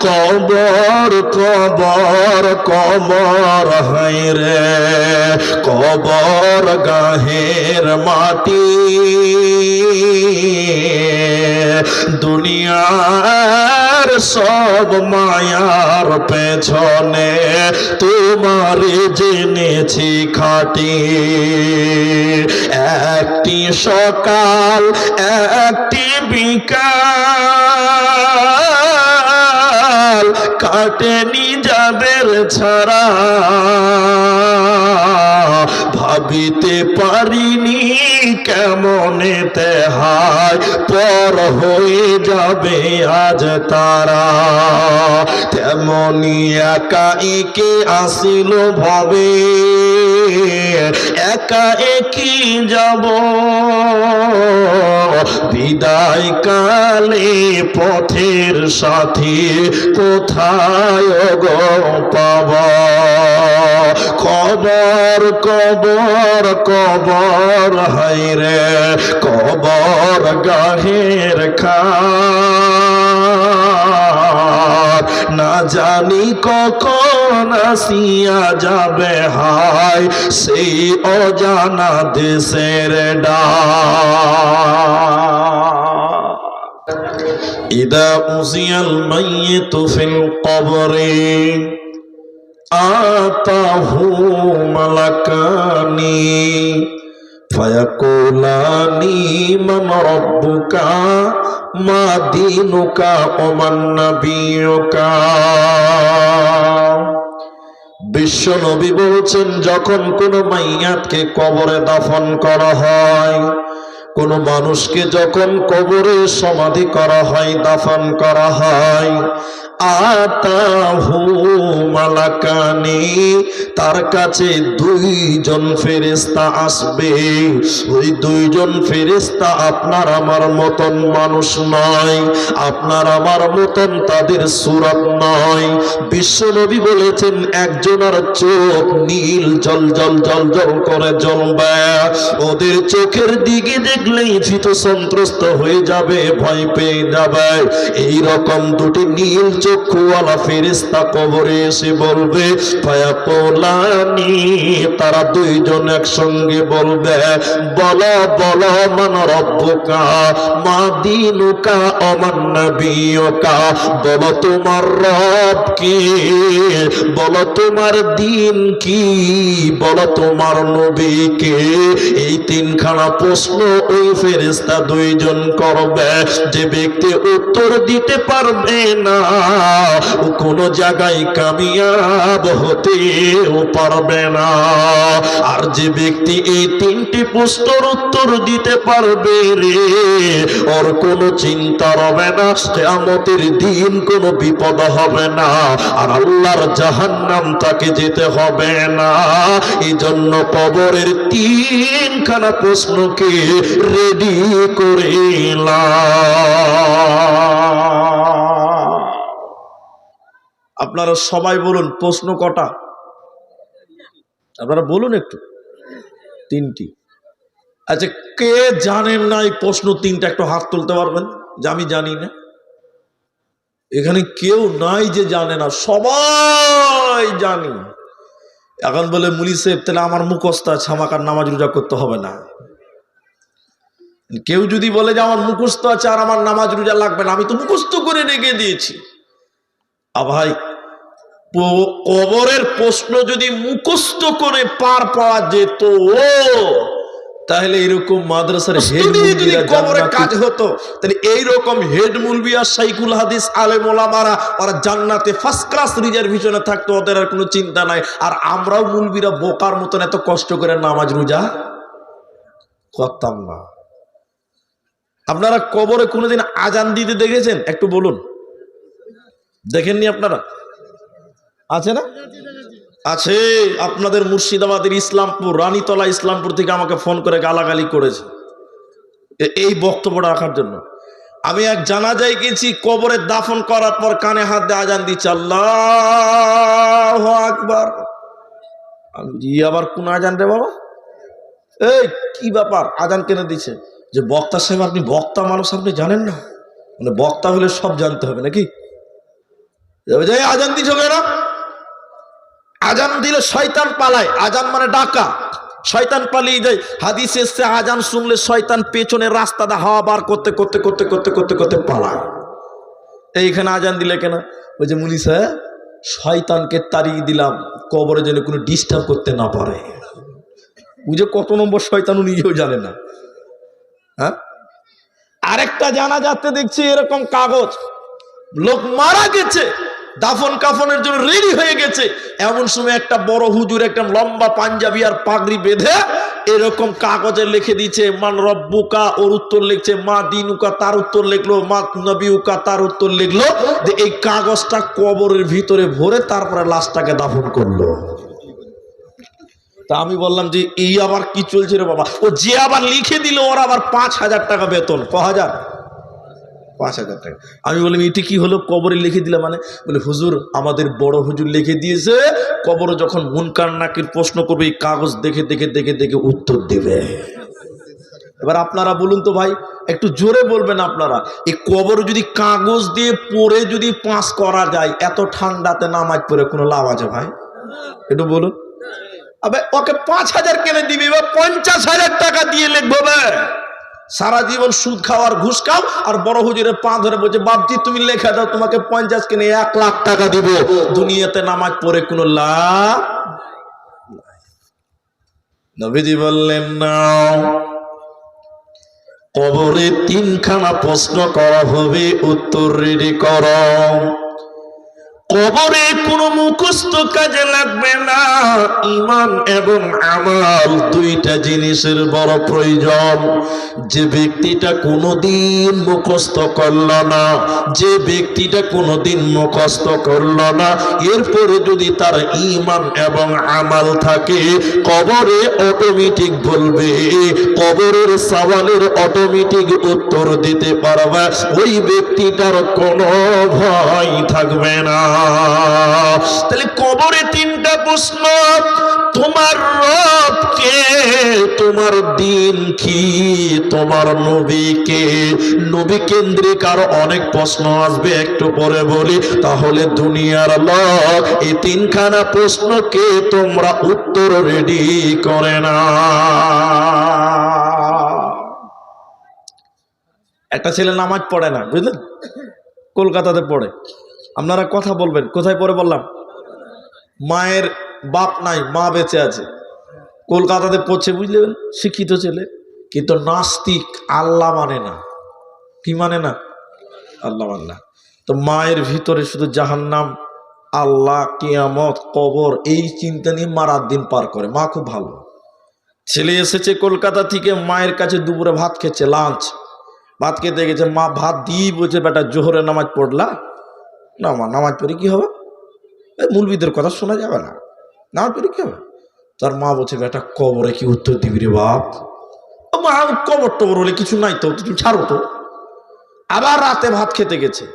কবর কবর কবর রে। কবর গাহের মাটি। দুনিয়ার সব মায়ার পেছনে তোমার জেনেছি খাটি। একটি সকাল, একটি বিকাল। কাটেনি যাদের ছাড়া। ভাবিতে পারিনি কেমনেতে হায়? পর হয়ে যাবে আজ তারা। তেমনি একা একে আসিল ভাবে। একা একই যাব। বিদায় কালে পথের সাথী কোথায় গো পাবা? কবর কবর কবর হাই आयर कोबर गाहिर ना जानी को कौन सिया जाबे हाय, से ओ जाना देशेर इदा उजियल मई तो फिल कबरे, आता हूँ मलकानी। ফায়াকুলানি মান রব্বুকা মা দীনুকা ওমান নাবিয়ুকা বিশ্ব নবী বলছেন, যখন কোনো মাইয়াতকে কবরে দাফন করা হয়, কোনো মানুষকে যখন কবরে সমাধি করা হয়, দাফন করা হয় আতাহু মালাকানি, তার কাছে দুইজন ফেরেস্তা আসবে। ওই দুইজন ফেরেস্তা আপনার আমার মতন মানুষ নয়, আপনার আমার মতন তাদের সুরত নয়। বিশ্বনবী বলেছেন একজনের চোখ নীল, জল জল জল জল করে জ্বলবে। ওদের চোখের দিকে দেখলেই ভীত সন্ত্রস্ত হয়ে যাবে, ভয় পেয়ে যাবে। এই রকম দুটি নীল চক্ষুওয়ালা ফেরেস্তা কবরে এসে বলবে, ফায়াকুলানি তারা দুইজন একসঙ্গে বলবে, বল বল, মান রব্বুকা, মা দিনুকা, অমান নবিয়কা, বল তোমার রব কি, বল তোমার দিন কি, বল তোমার নবী কে এই তিনখানা প্রশ্ন ওই ফেরেস্তা দুইজন করবে, যে ব্যক্তি উত্তর দিতে পারবে না কোনো জায়গায় কামিয়াব হতেও পারবে না আর যে ব্যক্তি এই তিনটি প্রশ্নের উত্তর দিতে পারবে রে, ওর কোনো চিন্তা হবে না, কেয়ামতের দিন কোনো বিপদ হবে না, আর আল্লাহর জাহান্নাম তাকে যেতে হবে না এই জন্য কবরের তিনখানা প্রশ্নকে রেডি করে। আপনারা সবাই বলুন, প্রশ্ন কটা? আপনারা বলুন একটু। তিনটি। আচ্ছা কে জানেন না এই প্রশ্ন তিনটা? একটু হাত তুলতে পারবেন? যে আমি জানি না। এখানে কেউ নাই যে জানে না, সবাই জানি। এখন বলে, মুলি সাহেব, তাহলে আমার মুখস্থ আছে, আমাকে নামাজ রোজা করতে হবে না। কেউ যদি বলে যে, আমার মুখস্থ আছে আর আমার নামাজ রোজা লাগবে না, আমি তো মুখস্থ করে রেখে দিয়েছি। আ ভাই কবরের প্রশ্ন যদি মুখস্থ করে পার পাওয়া যেত ও তাহলে এরকম মাদ্রাসার যদি কবরে কাজ হতো তাহলে এইরকম হেড মুলবি আর সাইকুল হাদিস আলেম ওলামারা ওরা জান্নাতে ফার্স্ট ক্লাস রিজার্ভেশনে থাকতো ওদের আর কোনো চিন্তা নাই। আর আমরাও মুলবিরা বোকার মতন এত কষ্ট করে নামাজ রোজা করতাম না। আপনারা কবরে কোনোদিন আজান দিতে দেখেছেন? একটু বলুন। দেখেননি আপনারা? আছে না? আছে, আপনাদের মুর্শিদাবাদের ইসলামপুর, রানীতলা ইসলামপুর থেকে আমাকে ফোন করে গালাগালি করেছে। এই বক্তব্যটা রাখার জন্য। আমি এক জানাজায় গেছি, কবরে দাফন করার পর কানে হাত দিয়ে আজান দিচ্ছে, আল্লাহ আকবার। আমি আবার কোন আজান রে বাবা? এই, কি ব্যাপার? আজান কেন দিচ্ছে? যে বক্তা সাহেব, আপনি বক্তা মানুষ, আপনি জানেন না? মানে বক্তা হলে সব জানতে হবে, নাকি? যাই, আজান দিছ কেন? আজান দিলে শয়তান পালায়। আজান মানে ডাকা। শয়তান পালিয়ে যায়। হাদিস এসছে, আজান শুনলে শয়তান পেছনে রাস্তাটা হাওয়া বার করতে করতে করতে করতে করতে করতে পালায়। এইখানে আজান দিলে কেন? ওই যে মুনি সাহেব শয়তানকে তাড়িয়ে দিলাম, কবরে যেন কোনো ডিস্টার্ব করতে না পারে। বুঝে কত নম্বর শয়তান নিজেও জানে না। হ্যাঁ? আরেকটা জানা যাচ্ছে দেখছি এরকম কাগজ। লোক মারা গেছে। দাফন কাফনের জন্য রেডি হয়ে গেছে। এমন সময় একটা বড় হুজুর একটা লম্বা পাঞ্জাবি আর পাগড়ি বেঁধে এরকম কাগজে লিখে দিচ্ছে মান রব্বুকা ওর উত্তর লিখছে, মা দিনুকা তার উত্তর লিখলো, মা নবিউকা তার উত্তর লিখলো যে এই কাগজটা কবরের ভিতরে ভরে তারপরে লাশটাকে দাফন করল। তা আমি বললাম যে, এই আবার কি চলছে রে বাবা? ও যে আবার লিখে দিল, ওর আবার পাঁচ হাজার টাকা বেতন, ক হাজার? পাঁচ হাজার টাকা। আমি বললাম, এটি কি হলো? কবরে লিখে দিলাম মানে? বলে, হুজুর, আমাদের বড় হুজুর লিখে দিয়েছে, কবরে যখন মুনকার নাকির প্রশ্ন করবে, এই কাগজ দেখে দেখে দেখে দেখে উত্তর দেবে। এবার আপনারা বলুন তো ভাই, একটু জোরে বলবেন আপনারা এই কবর যদি কাগজ দিয়ে পড়ে যদি পাস করা যায়, এত ঠান্ডাতে নামাজ পড়ে কোনো লাভ আছে ভাই? একটু বলুন। আবে, ওকে পাঁচ হাজার কেনে দিবি? বা পঞ্চাশ হাজার টাকা দিয়ে লিখব বে। সারা জীবন সুদ খাও আর ঘুষ খাও আর বড় হুজুরের পা ধরে বলছে, বাপজি, তুমি লেখা দাও, তোমাকে পঞ্চাশ কিনে এক লাখ টাকা দিব। দুনিয়াতে নামাজ পড়ে কোনো লাভ। নবীজি বললেন না কবরে তিনখানা প্রশ্ন করা হবে, উত্তর রেডি করো। কবরে কোনো মুখস্থ কাজে লাগবে না। ইমান এবং আমাল দুইটা জিনিসের বড় প্রয়োজন। যে ব্যক্তিটা কোনোদিন মুখস্থ করল না, যে ব্যক্তিটা কোনোদিন মুখস্থ করল না, এরপরে যদি তার ইমান এবং আমাল থাকে, কবরে অটোমেটিক বলবে, কবরের সওয়ালের অটোমেটিক উত্তর দিতে পারবে। ওই ব্যক্তিটার কোনো ভয় থাকবে না। তাহলে কবরে তিনটা প্রশ্ন, তোমার রব কে? তোমার দিন কি? তোমার নবী কে? নবী কেন্দ্রিক আরও অনেক প্রশ্ন আসবে, একটু পরে বলি। তাহলে দুনিয়ার লোক, এই তিনখানা প্রশ্নকে তোমরা উত্তর রেডি করে না একটা ছেলে নামাজ পড়ে না, বুঝলেন? কলকাতাতে পড়ে। আপনারা কথা বলবেন। কোথায় পরে বললাম? মায়ের বাপ নাই, মা বেঁচে আছে। কলকাতাতে পড়ছে বুঝলেন শিক্ষিত ছেলে। কিন্তু নাস্তিক আল্লাহ মানে না। কি মানে না? আল্লাহ মানে না। তো মায়ের ভিতরে শুধু জাহান্নাম, আল্লাহ, কিয়ামত, কবর, এই চিন্তা নিয়ে মারার দিন পার করে। মা খুব ভালো। ছেলে এসেছে কলকাতা থেকে, মায়ের কাছে দুপুরে ভাত খেচ্ছে লাঞ্চ ভাত খেতে গেছে, মা ভাত দিয়ে বলছে, বেটা জোহরে নামাজ পড়লা? না, মা, নামাজ পড়ে কি হবে? এই মুলবিদের কথা শোনা যাবে না। নামাজ পড়ে কি হবে? তার মা বলছে, বেটা, কবরে কি উত্তর দিবি রে বাপ? মা, কবর টবর হলে কিছু নাই তো তুমি ছাড়ো তো। আবার রাতে ভাত খেতে গেছে।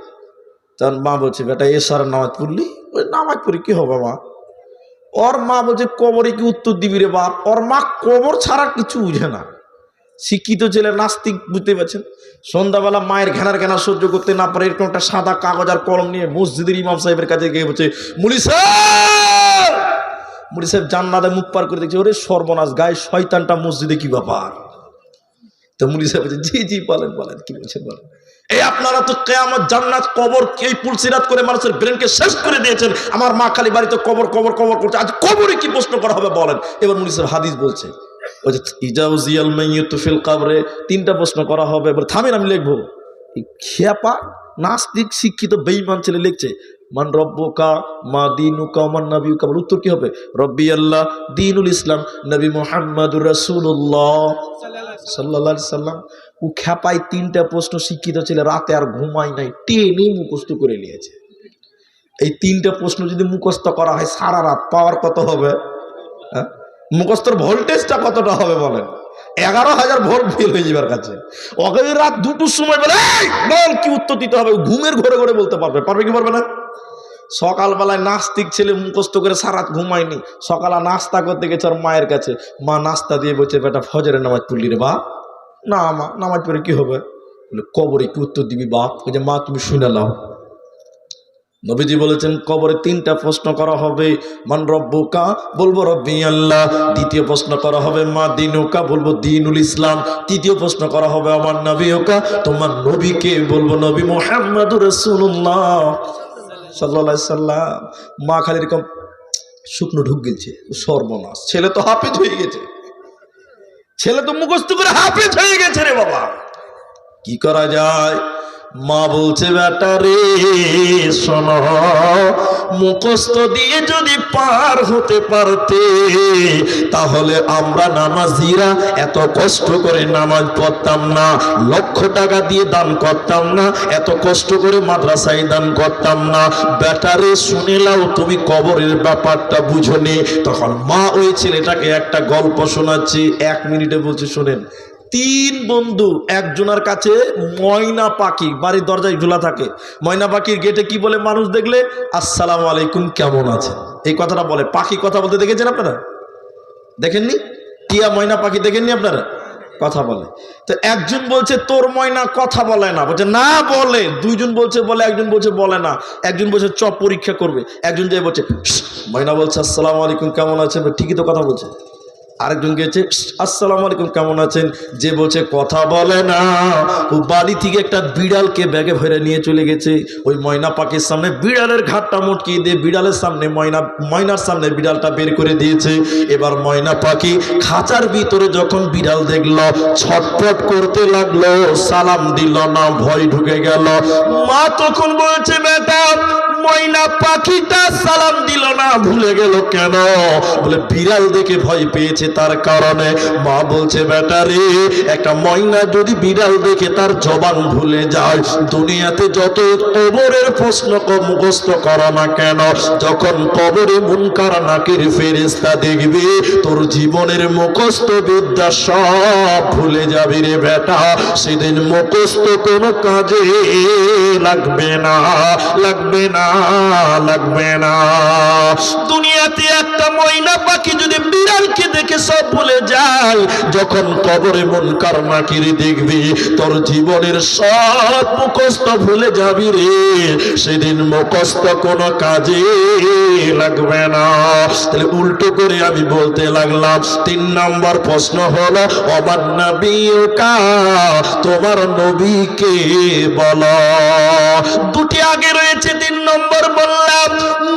তার মা বলছে, বেটা এসার নামাজ পড়লি? ওই নামাজ পড়ে কি হবে মা? ওর মা বলছে, কবরে কি উত্তর দিবি রে বাপ? ওর মা কবর ছাড়া কিছু বুঝে না। শিক্ষিত ছেলে নাস্তিক বুঝতে পারছেন? সন্ধ্যাবেলা মায়ের ঘেনার ঘেনা সহ্য করতে না পারে এরকম একটা সাদা কাগজ আর কলম নিয়ে মসজিদের ইমাম সাহেবের কাছে গিয়ে বলছে, মুলি সাহেব! মুলি সাহেব জান্নাতে মুখ পার করে দেখছে, ওরে সর্বনাশ, গায়ে শয়তানটা মসজিদে কি ব্যাপার? তো মুলি সাহেব বলছে, জি জি, বলেন বলেন, কি বলছেন বলেন? এই আপনারা তো কেয়ামত জান্নাত কবর এই পুলসিরাত করে মানুষের ব্রেনকে শেষ করে দিয়েছেন। আমার মা খালি বাড়িতে কবর কবর কবর করছে। আজ কবরে কি প্রশ্ন করা হবে বলেন? এবার মুলি সাহেব হাদিস বলছে ওই যে ইজাউজিয়াল মাইয়িতু ফিল কাবরে তিনটা প্রশ্ন করা হবে, এবার থামেন, আমি লিখব। খেয়াপা, নাস্তিক, শিক্ষিত, বেঈমান ছেলে লিখছে, মান রব্বকা মা দিনুকা মান নবীকা বল উত্তর কি হবে? রব্বি আল্লাহ, দিনুল ইসলাম, নবী মুহাম্মাদুর রাসূলুল্লাহ সাল্লাল্লাহু আলাইহি সাল্লাম। ও খেপাই তিনটা প্রশ্ন, শিক্ষিত ছেলে রাতে আর ঘুমাই নাই, টেনে মুখস্থ করে নিয়েছে। এই তিনটা প্রশ্ন যদি মুখস্থ করা হয়, সারা রাত পাওয়ার কত হবে? হ্যাঁ? মুখস্থর ভোল্টেজটা কতটা হবে বলেন? এগারো হাজার ভোল্ট ফেল হয়ে যাবার কাছে। ওকে রাত দুটোর সময় বলে "এই, বল কি উত্তর দিতে হবে? ঘুমের ঘরে ঘরে বলতে পারবে। পারবে কি পারবে না? সকালবেলায় নাস্তিক ছেলে মুখস্থ করে সারাত ঘুমায়নি। সকালে নাস্তা করতে গেছে ওর মায়ের কাছে। মা নাস্তা দিয়ে বলছে বেটা ফজরের নামাজ পড়লি রে বা না মা নামাজ পড়ে কি হবে? কবরে কি উত্তর দিবি বাপ? যে মা তুমি শুনে নাও। নবীজি বলেছেন, কবরে তিনটা প্রশ্ন করা হবে। মান রব্বুকা? বলব রব্বি আল্লাহ। দ্বিতীয় প্রশ্ন করা হবে, মা দিনুকা? বলব দিনুল ইসলাম। তৃতীয় প্রশ্ন করা হবে, আমার নবী ওকা তোমার নবীকে বলব নবী মোহাম্মদুর রসুল্লাহ সাল্লাহ সাল্লাম। মা খালি এরকম শুকনো ঢুক গেছে, সর্বনাশ। ছেলে তো হাফেজ হয়ে গেছে। ছেলে তো মুখস্থ করে হাফেজ হয়ে গেছে রে বাবা। কি করা যায়? মা বলছে, বেটা রে, শোনো, মুখস্থ দিয়ে যদি পার হতে পারতে, তাহলে আমরা নামাজিরা এত কষ্ট করে নামাজ পড়তাম না, লক্ষ টাকা দিয়ে দান করতাম না, এত কষ্ট করে মাদ্রাসায় দান করতাম না। বেটারে শুনে লাও তুমি কবরের ব্যাপারটা বুঝনি? তখন মা ওই ছেলেটাকে একটা গল্প শোনাচ্ছি, এক মিনিটে বলছে, শোনেন তিন বন্ধু, একজনের কাছে ময়না পাখি, বাড়ির দরজায় ঝুলা থাকে। ময়না পাখির গেটে কি বলে মানুষ দেখলে? আসসালামু আলাইকুম, কেমন আছে এই কথাটা বলে। পাখি কথা বলতে দেখেছেন আপনারা? দেখেননি? টিয়া ময়না পাখি দেখেননি আপনারা? কথা বলে। তো একজন বলছে, তোর ময়না কথা বলে না। বলছে, না, বলে। দুইজন বলছে, বলে। একজন বলছে, বলে না। একজন বলছে চ পরীক্ষা করবে। একজন যে বলছে ময়না বলছে, আসসালামু আলাইকুম, কেমন আছে ঠিকই তো কথা বলছে। আরেকজন গেছে আসসালাম আলাইকুম, কেমন আছেন? যে বলছে, কথা বলে না। ও বাড়ি থেকে একটা বিড়ালকে ব্যাগে ভরে নিয়ে চলে গেছে। ওই ময়না পাখির সামনে বিড়ালের ঘাটটা মটকিয়ে দিয়ে বিড়ালের সামনে ময়না, ময়নার সামনে বিড়ালটা বের করে দিয়েছে। এবার ময়না পাখি খাঁচার ভিতরে যখন বিড়াল দেখল, ছটফট করতে লাগল, সালাম দিল না, ভয় ঢুকে গেল। মা তখন বলছে, বেটা, ময়না পাখিটা সালাম দিল না, ভুলে গেল কেন? বলে, বিড়াল দেখে ভয় পেয়েছে তার কারণে মা বলছে, বেটা রে, একটা ময়না যদি বিড়াল দেখে তার জবান ভুলে যায়, দুনিয়াতে যত কবরের প্রশ্ন মুখস্থ করো না কেন? যখন কবরে মুনকার নাকির ফেরেস্তা দেখবি, তোর জীবনের মুখস্থ বিদ্যা সব ভুলে যাবি রে বেটা। সেদিন মুখস্থ কোনো কাজে লাগবে না লাগবে না লাগবে না। দুনিয়াতে একটা ময়না পাখি যদি বিড়ালকে দেখে সব ভুলে যায় যখন কবরে মন কারমাকির দেখবি, তোর জীবনের সব মুখস্থ ভুলে যাবি রে। সেদিন মুখস্থ কোনো কাজে লাগবে না। তাহলে উল্টো করে আমি বলতে লাগলাম, তিন নম্বর প্রশ্ন হলো অবার নবীকা, তোমার নবীকে বলো। দুটি আগে রয়েছে, তিন নম্বর বললাম,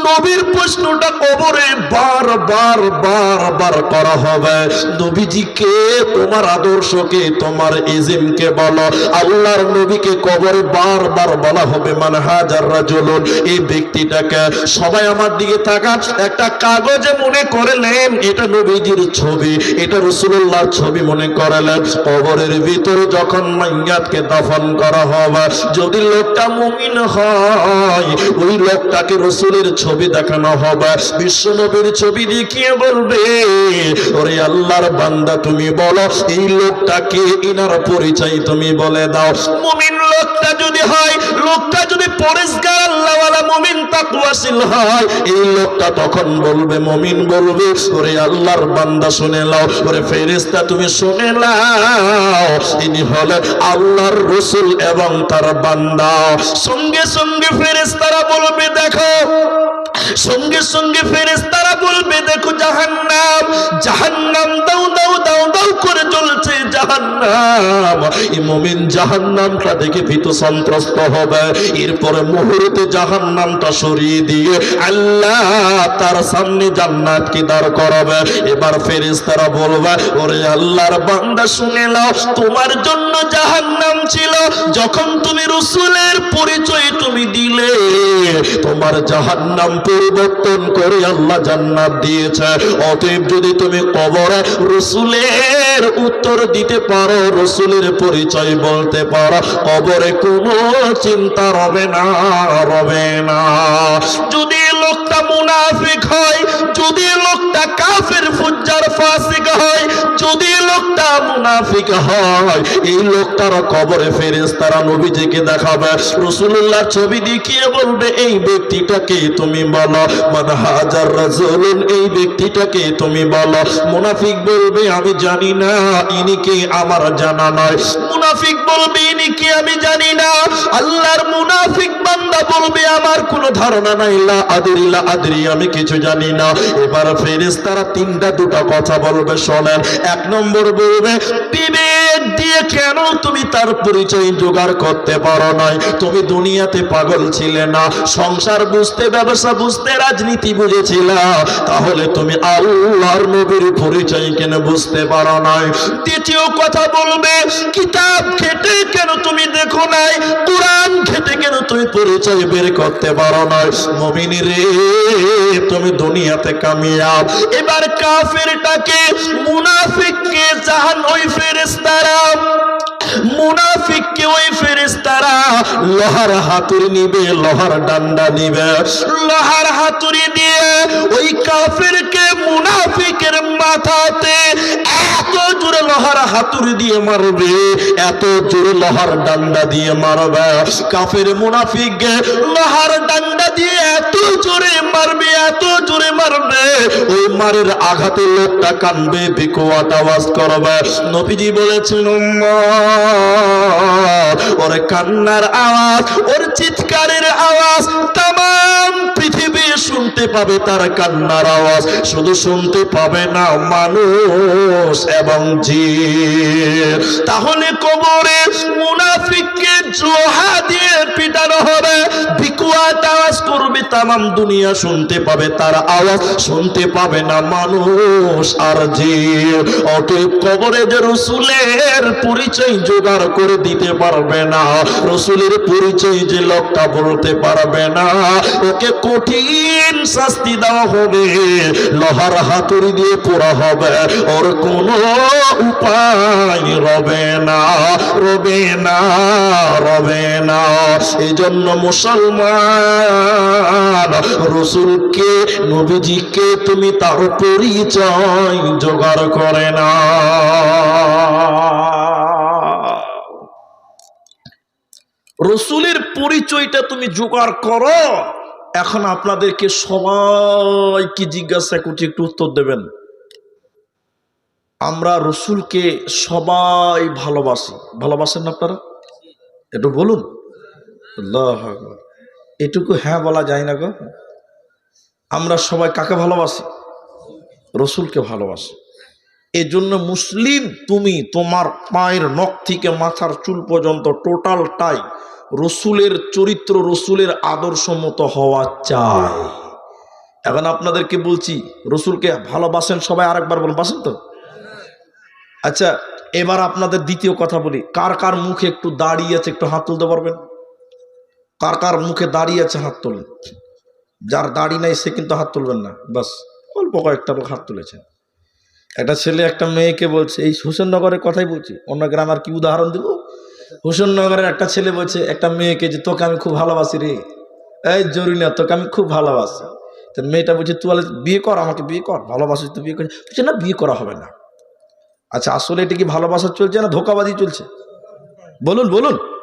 নবীর প্রশ্নটা কবরে বার বার বার বার করা হবে। নবীজিকে, তোমার আদর্শকে, তোমার ইজিমকে বলো। আল্লাহর নবীকে কবরে বার বার বলা হবে মানে হাজার রাজুলুন। এই ব্যক্তিটাকে সবাই আমার দিকে থাকা একটা কাগজে মনে করলেন, এটা নবীজির ছবি, এটা রসুল্লাহর ছবি মনে করলেন। কবরের ভিতরে যখন মাইয়াতকে দাফন করা হবে, যদি লোকটা মুমিন হয়, ওই লোকটাকে রসুলের ছবি দেখানো হবে। বিশ্ব নবীর ছবি দেখিয়ে বলবে, ওরে আল্লাহর বান্দা, তুমি বলো, এই লোকটাকে ইনার পরিচয় তুমি বলে দাও। মুমিন লোকটা যদি হয়, লোকটা যদি পরিষ্কার আল্লাহওয়ালা মুমিন তাকওয়াশীল হয়, এই লোকটা তখন বলবে, মুমিন বলবে, ওরে আল্লাহর বান্দা, শুনে নাও, ওরে ফেরেশতা, তুমি শুনে নাও, ইনি হলেন আল্লাহর রসুল এবং তার বান্দা। সঙ্গে সঙ্গে ফেরেশতারা বলবে, দেখো সঙ্গে সঙ্গে ফেরেশতারা বলবে, দেখো জাহান্নাম জাহান্নাম, দাও দাও দাও দাও করে চলছে জাহান্নাম। এই মুমিন জাহান্নামটা দেখে ভীত সন্ত্রস্ত হবে। এরপরে মুহূর্তে জাহান্নামটা সরিয়ে দিয়ে আল্লাহ তার সামনে জান্নাতকে দাঁড় করাবে। এবার ফেরেশতারা বলবে, ওরে আল্লাহর বান্দা, শুনে নাও, তোমার জন্য জাহান্নাম ছিল। যখন তুমি রসুলের পরিচয় তুমি দিলে, তোমার জাহান্নাম পরিবর্তন করে আল্লাহ জান্নাত দিয়েছে। অতএব যদি তুমি কবরে রসুলের উত্তর দিতে পারো, রসুলের পরিচয় বলতে পারো, কবরে কোনো চিন্তা রবে না রবে না। যদি লোকটা মুনাফিক হয়, যদি লোকটা কাফের, ফুজ্জার, ফাসিক হয়, যদি লোকটা মুনাফিক হয়, এই লোকটার কবরে ফেরেশতারা নবীজিকে দেখাবে। রাসূলুল্লাহর ছবি দেখিয়ে বলবে, এই ব্যক্তিটাকে তুমি বলো মান হাজার রাজুলুন এই ব্যক্তিটাকে তুমি বলো। মুনাফিক বলবে, আমি জানি না, ইনি কে আমার জানা নয়। মুনাফিক বলবে, ইনি কি আমি জানি না? আল্লাহর মুনাফিক বান্দা বলবে, আমার কোনো ধারণা নাই। লা আদরি আদরি, আমি কিছু জানি না। এবার ফেরেশতারা তিনটা, দুটো কথা বলবে, শোনেন। এক নম্বর বলবে, বিবেক দিয়ে কেন তুমি তার পরিচয় জোগাড় করতে পারো নাই? তুমি দুনিয়াতে পাগল ছিলে না। সংসার বুঝতে, ব্যবসা বুঝতে রাজনীতি বুঝেছিলা, তাহলে তুমি আল্লাহর নবীর পরিচয় কেন বুঝতে পারো নাই? দ্বিতীয় কথা বলবে, কিতাব খেটে কেন তুমি দেখো নাই? কোরআন খেটে কেন তুমি পরিচয় বের করতে পারো নাই? মমিনী রে, তুমি দুনিয়াতে কামিয়াব। এবার কাফেরটাকে, মুনাফিককে জাহান ওই ফেরেস্তারা মুনাফিককে ওই ফেরেস্তারা লোহার হাতুড়ি নিবে, লোহার ডান্ডা নিবে, লোহার হাতুড়ি দিয়ে ওই কাফেরকে মুনাফিকের মাথাতে এত জোরে লোহার হাতুড়ি দিয়ে মারবে, এত জোরে লোহার ডান্ডা দিয়ে মারবে। কাফের মুনাফিক লোহার ডান্ডা দিয়ে এত জোরে মারবে, এত ওই আঘাতে লোকটা কানবে বিকোয়াট আওয়াজ করবে। নবীজি বলেছেন ওর কান্নার আওয়াজ, ওর চিৎকারের আওয়াজ তাম পৃথিবী শুনতে পাবে তার কান্নার আওয়াজ। শুধু শুনতে পাবে না মানুষ এবং জিন। তাহলে কবরে মুনাফিককে জোহা দিয়ে পিটানো হবে। ভিকুয়াত আওয়াজ করবে, তামাম দুনিয়া শুনতে পাবে তার আওয়াজ। শুনতে পাবে না মানুষ আর জিন। অতএব কবরে যে রসুলের পরিচয় জোগাড় করে দিতে পারবে না, রসুলের পরিচয় যে লোকটা বলতে পারবে না, ওকে কঠিন শাস্তি দেওয়া হবে, লোহার হাতুড়ি দিয়ে পোড়া হবে, ওর কোনো উপায় রবে না রবে না রবে না। এই জন্য মুসলমান রসুলকে, নবীজিকে তুমি তার পরিচয় জোগাড় করে না রসুলের পরিচয়টা তুমি জোগাড় করো। এখন আপনাদেরকে সবাইকে জিজ্ঞাসা করছি, একটু উত্তর দেবেন। আমরা রসুলকে সবাই ভালোবাসি। ভালোবাসেন আপনারা? একটু বলুন। এটুকু হ্যাঁ বলা যায় না গো। আমরা সবাই কাকে ভালোবাসি? রসুলকে ভালোবাসি। এই জন্য মুসলিম তুমি তোমার পায়ের নখ থেকে মাথার চুল পর্যন্ত টোটালটাই রসুলের চরিত্র, রসুলের আদর্শ মতো হওয়া চাই। এখন আপনাদেরকে বলছি, রসুলকে ভালোবাসেন সবাই আরেকবার বলুন, বাসেন তো? আচ্ছা এবার আপনাদের দ্বিতীয় কথা বলি। কার কার মুখে একটু দাঁড়িয়ে আছে, একটু হাত তুলতে পারবেন? কার কার মুখে দাঁড়িয়ে আছে, হাত তোলেন। যার দাড়ি নাই সে কিন্তু হাত তুলবেন না, বাস। অল্প কয়েকটা লোক হাত তুলেছেন। একটা ছেলে একটা মেয়েকে বলছে, এই হোসেননগরের কথাই বলছি, অন্য গ্রাম আর কি উদাহরণ দিব? হোসেননগরের একটা ছেলে বলছে, একটা মেয়েকে যে, তোকে আমি খুব ভালোবাসি রে। এই জরুরি না, তোকে আমি খুব ভালোবাসি। তো মেয়েটা বলছে, তুই বিয়ে কর, আমাকে বিয়ে কর, ভালোবাসিস তুই বিয়ে কর। বলছে, না, বিয়ে করা হবে না। আচ্ছা আসলে এটা কি ভালোবাসা চলছে না ধোকাবাজি চলছে? বলুন বলুন।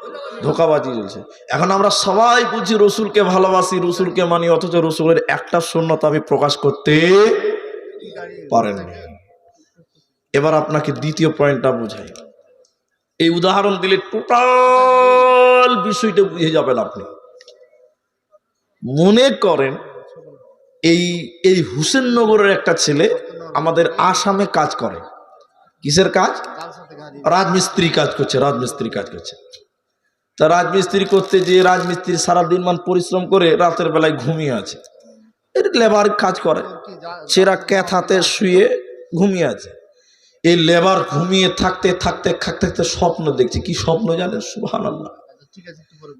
ধোকাবাজি চলছে। এখন আমরা সবাই বুঝি রসুলকে ভালোবাসি, রসুলকে মানি, অথচ রসুলের একটা শূন্যতা আমি প্রকাশ করতে পারেননি এবার আপনাকে দ্বিতীয় পয়েন্টটা বুঝাই। এই উদাহরণ দিলে টোটাল বিষয়টা বুঝে যাবেন আপনি। মনে করেন, এই এই হুসেননগরের একটা ছেলে আমাদের আসামে কাজ করে। কিসের কাজ? রাজমিস্ত্রি কাজ করছে, রাজমিস্ত্রি কাজ করছে। তা রাজমিস্ত্রি করতে যে রাজমিস্ত্রি সারাদিন মান পরিশ্রম করে রাতের বেলায় ঘুমিয়ে আছে। এর লেবার কাজ করে। সেরা ক্যাথাতে শুয়ে ঘুমিয়ে আছে। এই লেবার ঘুমিয়ে থাকতে থাকতে থাকতে থাকতে স্বপ্ন দেখছে। কি স্বপ্ন জানে? সুহান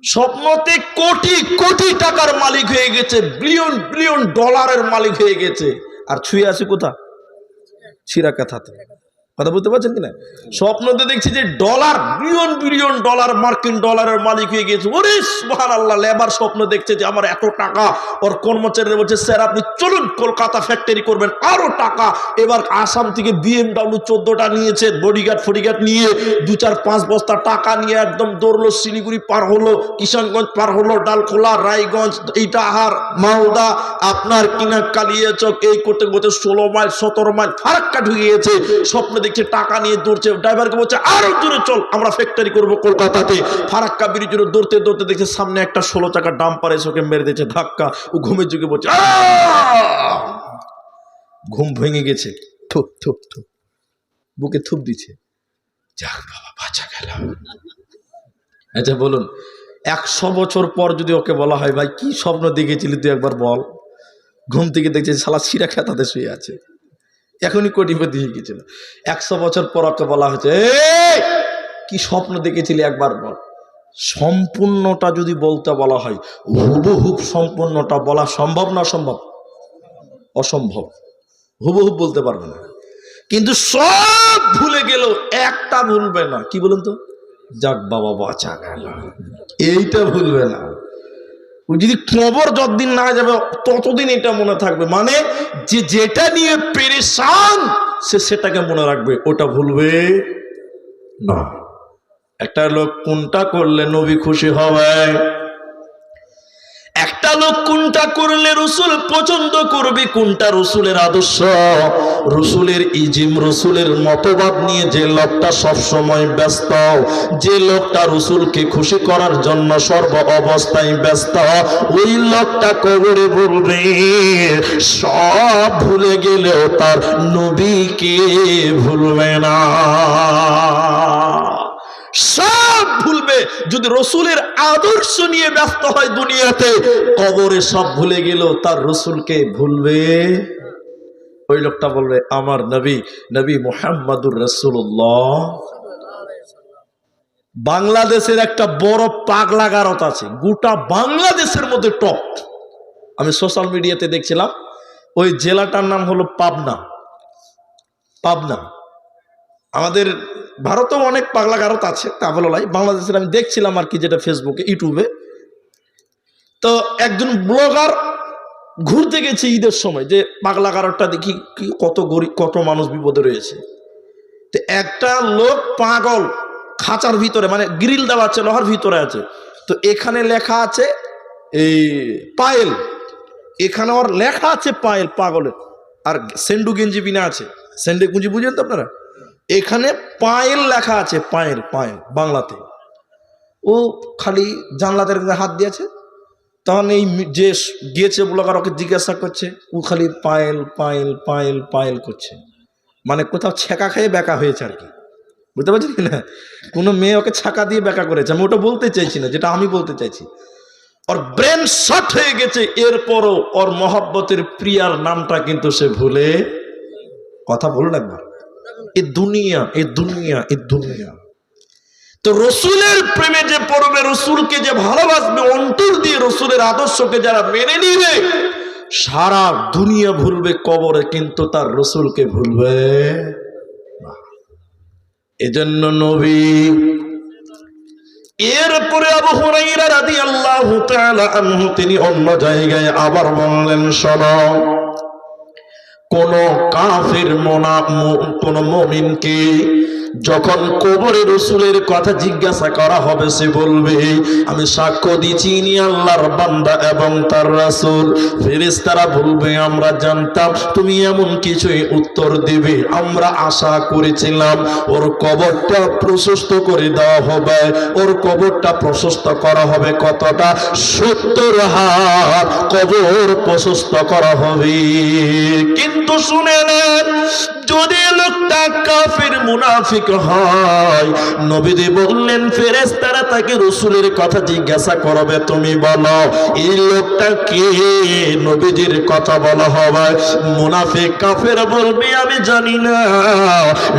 স্বপ্নতে কোটি কোটি টাকার মালিক হয়ে গেছে। বিলিয়ন বিলিয়ন ডলারের মালিক হয়ে গেছে। আর ছুঁয়ে আছে কোথা ছিরা কাথাতে কথা বুঝতে পারছেন কিনা? স্বপ্নতে দেখছি যে ডলার বিলিয়ন বিলিয়ন ডলার মার্কিন ডলারের মালিক হয়ে গেছে ওরে সুবহান আল্লাহ লেবার স্বপ্ন দেখছে যে আমার এত টাকা, ওর কর্মচারীরা বলছে, স্যার, আপনি চলুন, কলকাতা ফ্যাক্টরি করবেন, আরও টাকা। এবার আসাম থেকে বিএমডাব্লিউ চোদ্দটা নিয়েছে বডিগার্ড ফডিগার্ড নিয়ে দু চার পাঁচ বস্তা টাকা নিয়ে একদম দৌড়লো, শিলিগুড়ি পার হলো, কিষানগঞ্জ পার হলো, ডালখোলা, রায়গঞ্জ, ইটাহার, মালদা, আপনার কিনা কালিয়াচক, এই করতে করতে ষোলো মাইল, সতেরো মাইল ফারাক্কা ঢুকে গেছে স্বপ্ন দেখছে টাকা নিয়ে দৌড়ছে। ড্রাইভারকে বলছে, আরও জোরে চল, আমরা ফ্যাক্টরি করব কলকাতাতে। ফারাক্কা ব্রিজের দৌড়তে দৌড়তে দেখছে সামনে একটা ষোলো চাকা ডাম্পার এসে ওকে মেরে দিয়েছে, ধাক্কা। ও ঘুমের যুগে বলছে ঘুম ভেঙে গেছে। থুপ থুপ থুপ। বুকে থুপ দিছে যাক বাবা, বাঁচা গেল। আচ্ছা বলুন, একশো বছর পর যদি ওকে বলা হয়, ভাই, কি স্বপ্ন দেখেছিলি তুই একবার বল? ঘুম থেকে দেখছে, শালা সিরা খেতাতে শুয়ে আছে। এখনই কোটিপতি হয়ে গেছিল। একশো বছর পর ওকে বলা হয়েছে "এই, কি স্বপ্ন দেখেছিলি একবার বল। সম্পূর্ণটা যদি বলতে বলা হয় হুবহুব সম্পূর্ণটা বলা সম্ভব না অসম্ভব? অসম্ভব। হুবহুব বলতে পারবে না। কিন্তু সব ভুলে গেল একটা ভুলবে না। কি বলুন তো? যাক বাবা বাঁচা গেল। এইটা ভুলবে না। যদি কবর যতদিন না যাবে ততদিন এটা মনে থাকবে। মানে যে যেটা নিয়ে পেরেশান, সে সেটাকে মনে রাখবে, ওটা ভুলবে না। একটা লোক কোনটা করলে নবী খুশি হবে? একটা লোক কোনটা করলে রসুল পছন্দ করবে, কোনটা রসুলের আদর্শ? রসুলের ইজিম, রসুলের মতবাদ নিয়ে যে লোকটা সব সময় ব্যস্ত, যে লোকটা রসুলকে খুশি করার জন্য সর্ব অবস্থায় ব্যস্ত, ওই লোকটা কবরে বলবে, সব ভুলে গেলেও তার নবীকে ভুলবে না। সব ভুলবে। যদি রসুলের আদর্শ নিয়ে ব্যস্ত হয় দুনিয়াতে, কবরে সব ভুলে গেল তার রসুলকে ভুলবে? ওই লোকটা বলবে, আমার নবী নবী মোহাম্মদুর রসুল্লাহ বাংলাদেশের একটা বড় পাগলা গারত আছে। গোটা বাংলাদেশের মধ্যে টপ। আমি সোশ্যাল মিডিয়াতে দেখছিলাম, ওই জেলাটার নাম হলো পাবনা। পাবনা। আমাদের ভারতেও অনেক পাগলা গারত আছে, তা বলো লাই। বাংলাদেশের আমি দেখছিলাম আর কি যেটা ফেসবুকে ইউটিউবে। তো একজন ব্লগার ঘুরতে গেছে ঈদের সময়, যে পাগলা গারতটা দেখি কি, কত গরিব, কত মানুষ বিপদে রয়েছে। তো একটা লোক পাগল, খাঁচার ভিতরে মানে গ্রিল দেওয়া আছে, লোহার ভিতরে আছে। তো এখানে লেখা আছে এই পায়েল। এখানে ওর লেখা আছে পায়েল, পাগলের। আর সেন্ডু গেঞ্জি বিনা আছে। সেন্ডু গুঞ্জি বুঝেন তো আপনারা? এখানে পায়েল লেখা আছে, পায়েল পায়েল, বাংলাতে। ও খালি জানলাতে হাত দিয়েছে। তখন এই যে গিয়েছে ব্লগার, ওকে জিজ্ঞাসা করছে, ও খালি পায়েল পায়েল পায়েল পায়েল করছে। মানে কোথাও ছেঁকা খেয়ে বেকা হয়েছে আর কি। বুঝতে পারছেন কি না? কোনো মেয়ে ওকে ছাকা দিয়ে বেকা করেছে। আমি ওটা বলতে চাইছি না, যেটা আমি বলতে চাইছি। ওর ব্রেন শর্ট হয়ে গেছে, এরপরও ওর মহাব্বতের প্রিয়ার নামটা কিন্তু সে ভুলে কথা বলুন একবার। এ দুনিয়া এ দুনিয়া এ দুনিয়া। তো রসুলের প্রেমে যে পড়বে, রসুলকে যে ভালোবাসবে, অন্তর দিয়ে রসুলের আদর্শকে যারা মেনে নিবে, সারা দুনিয়া ভুলবে কবরে, কিন্তু তার রসুলকে ভুলবে এজন্য নবী এরপরে আবু হুরাইরা রাদিয়াল্লাহু তাআলা আনহু, তিনি অন্য জায়গায় আবার বললেন, শোনো কোন কাফের মোনা কোন মমিনকে যখন কবরে রসুলের কথা জিজ্ঞাসা করা হবে, সে বলবে, আমি সাক্ষ্য দিচ্ছি ইনি আল্লাহর বান্দা এবং তার রাসূল। ফেরেশতারা বলবে, আমরা জানতাম তুমি এমন কিছুই উত্তর দিবে। আমরা আশা করেছিলাম ওর কবরটা প্রশস্ত করে দেওয়া হবে। ওর কবরটা প্রশস্ত করা হবে কতটা? সত্তর হাত কবর প্রশস্ত করা হবে। কিন্তু শুনে নেন যদি লোকটা কাফির মুনাফিক হয়, নবীজি বললেন, ফেরেশতারা তাকে রসুলের কথা জিজ্ঞাসা করবে, তুমি বলো, এই লোকটা কে? নবীজির কথা বলা হবে। মুনাফিক কাফের বলবে, আমি জানি না।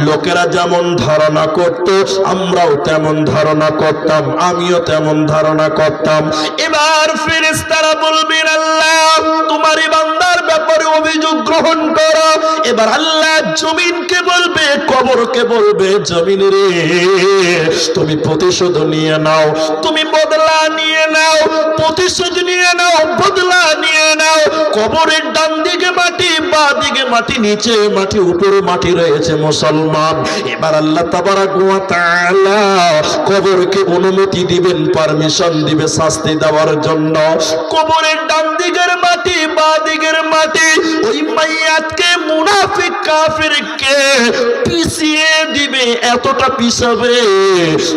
লোকেরা যেমন ধারণা করত, আমরাও তেমন ধারণা করতাম, আমিও তেমন ধারণা করতাম। এবার ফেরেশতারা বলবেন আল্লাহ তোমার বান্দার ব্যাপারে অভিযোগ গ্রহণ করো। এবার আল্লাহ জমিনকে বলবে কবরকে বলবে? জমিন রে, তুমি প্রতিশোধ নিয়ে নাও, তুমি বদলা নিয়ে নাও, প্রতিশোধ নিয়ে নাও, বদলা নিয়ে নাও। কবরের ডান দিকে মাটি, বা দিকে মাটি, নিচে মাটি, উপরে মাটি রয়েছে মুসলমান। এবার আল্লাহ তাবারাক ওয়া তাআলা কবরকে অনুমতি দিবেন, পারমিশন দিবে শাস্তি দেওয়ার জন্য। কবরের ডান কাফিরকে পিছিয়ে দিবে? এতটা পিছাবে।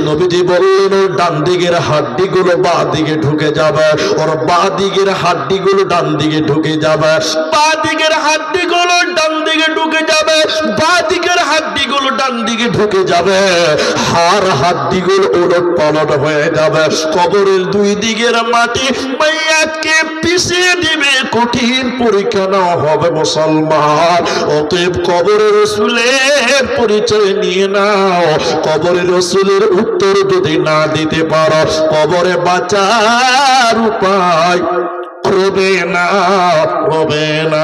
নবীজি বললেন, ওর ডান দিকের হাড্ডি গুলো বা দিকে ঢুকে যাবে। ওর বা দিকের হাড্ডি গুলো ডান দিকে ঢুকে যাবে। বা দিকের হাড্ডি গুলো ডান দিকে ঢুকে যাবে। বা দিকের হাড্ডি গুলো ডান দিকে ঢুকে যাবে। হার হাড্ডি গুলো উলট পালট হয়ে যাবে। কবরের দুই দিকের মাটি মাইয়াতকে পিছিয়ে দিবে। কঠিন পরীক্ষা নেওয়া হবে মুসলমান। অতএব কবরের রসুলের পরিচয় নিয়ে নাও। কবরের রসুলের উত্তর যদি না দিতে পারো, কবরে বাঁচার উপায় হবে না হবে না।